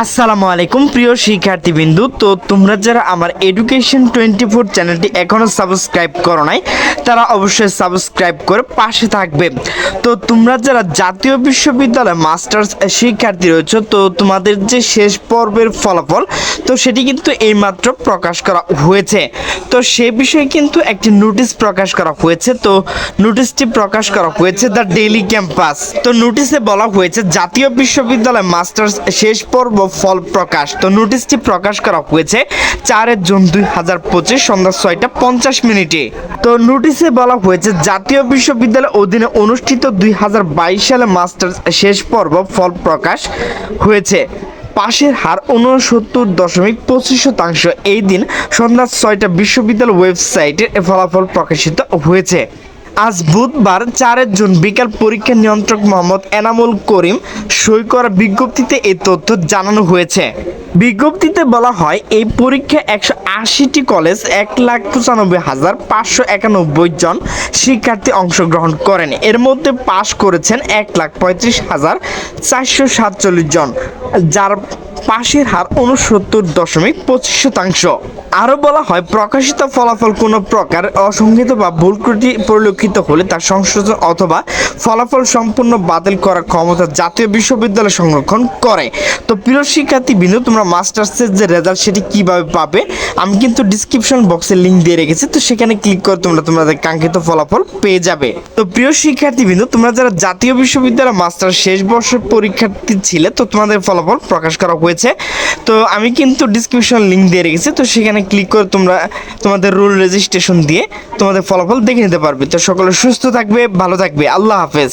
আসসালামু আলাইকুম, প্রিয় শিক্ষার্থীবৃন্দু। তো তোমরা যারা আমার এডুকেশন টোয়েন্টি ফোর চ্যানেলটি এখনও সাবস্ক্রাইব করো নাই, তারা অবশ্যই সাবস্ক্রাইব করে পাশে থাকবে। তো তোমরা যারা জাতীয় বিশ্ববিদ্যালয় মাস্টার্স শিক্ষার্থী রয়েছে, তো তোমাদের যে শেষ পর্বের ফলাফল, তো সেটি কিন্তু এইমাত্র প্রকাশ করা হয়েছে। তো সে বিষয়ে কিন্তু একটি নোটিশ প্রকাশ করা হয়েছে। তো নোটিশটি প্রকাশ করা হয়েছে দ্য ডেইলি ক্যাম্পাস তো নোটিশে বলা হয়েছে, জাতীয় বিশ্ববিদ্যালয় মাস্টার্স শেষ পর্ব ফল প্রকাশ। তো নোটিশটি প্রকাশ করা হয়েছে চারের জুন দুই হাজার পঁচিশ সন্ধ্যা ছয়টা পঞ্চাশ মিনিটে। তো নোটিশে বলা হয়েছে জাতীয় বিশ্ববিদ্যালয়ের অধীনে অনুষ্ঠিত দুই হাজার বাইশ সালে মাস্টার্স শেষ পর্ব ফল প্রকাশ হয়েছে। পাশের হার উনসত্তর দশমিক পঁচিশ শতাংশ। এই দিন সন্ধ্যা ছয়টা বিশ্ববিদ্যালয় ওয়েবসাইটে ফলাফল প্রকাশিত হয়েছে। আজ বুধবার চারের জুন বিকাল পরীক্ষা নিয়ন্ত্রক মোহাম্মদ এনামুল করিম সই করা বিজ্ঞপ্তিতে এই তথ্য জানানো হয়েছে। বিজ্ঞপ্তিতে বলা হয়, এই পরীক্ষা একশো আশিটি কলেজ এক লাখ পঁচানব্বই হাজার পাঁচশো একানব্বই জন শিক্ষার্থী অংশগ্রহণ করেন। এর মধ্যে পাশ করেছেন এক লাখ পঁয়ত্রিশ হাজার চারশো সাতচল্লিশ জন, যার পাশের হার উনসত্তর দশমিক পঁচিশ শতাংশ। আরও বলা হয়, প্রকাশিত ফলাফল কোনো প্রকার অসংহিত বা ভুল ত্রুটি পরিলক্ষিত হলে তার সংশোধন অথবা ফলাফল সম্পূর্ণ বাতিল করার ক্ষমতা জাতীয় বিশ্ববিদ্যালয় সংরক্ষণ করে। তো প্রিয় শিক্ষার্থী বিন্দু তোমরা মাস্টার্সের যে রেজাল্ট সেটি কীভাবে পাবে, আমি কিন্তু ডিসক্রিপশন বক্সে লিঙ্ক দিয়ে রেখেছি, তো সেখানে ক্লিক করে তোমরা তোমাদের কাঙ্ক্ষিত ফলাফল পেয়ে যাবে। তো প্রিয় শিক্ষার্থী বিন্দু তোমরা যারা জাতীয় বিশ্ববিদ্যালয় মাস্টার শেষ বর্ষের পরীক্ষার্থী ছিলে, তো তোমাদের ফলাফল প্রকাশ করা হয়েছে। তো আমি কিন্তু ডিসক্রিপশন লিঙ্ক দিয়ে রেখেছি, তো সেখানে ক্লিক করে তোমরা তোমাদের রুল রেজিস্ট্রেশন দিয়ে তোমাদের ফলাফল দেখে নিতে পারবে। তো সকলে সুস্থ থাকবে, ভালো থাকবে। আল্লাহ হাফেজ।